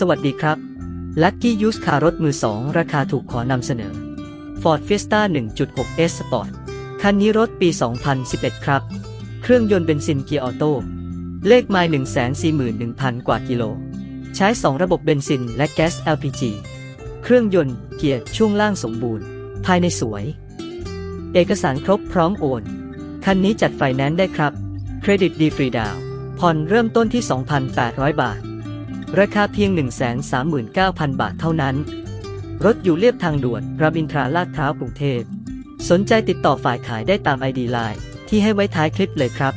สวัสดีครับ Lucky Use คารถมือสองราคาถูกขอนำเสนอ Ford Fiesta 1.6 S Sport คันนี้รถปี 2011 ครับ เครื่องยนต์เบนซินเกียร์ออโต้ เลขไมล์141,000 กว่ากิโล ใช้ 2 ระบบเบนซินและแก๊ส LPG เครื่องยนต์เกียร์ช่วงล่างสมบูรณ์ ภายในสวย เอกสารครบพร้อมโอน คันนี้จัดไฟแนนซ์ได้ครับ เครดิตดีฟรีดาวน์ผ่อนเริ่มต้นที่ 2,800 บาท ราคาเพียง 139,000 บาทเท่านั้น รถอยู่เลียบทางด่วนรามอินทราลาดพร้าวกรุงเทพ สนใจติดต่อฝ่ายขายได้ตามไอดีไลน์ที่ให้ไว้ท้ายคลิปเลยครับ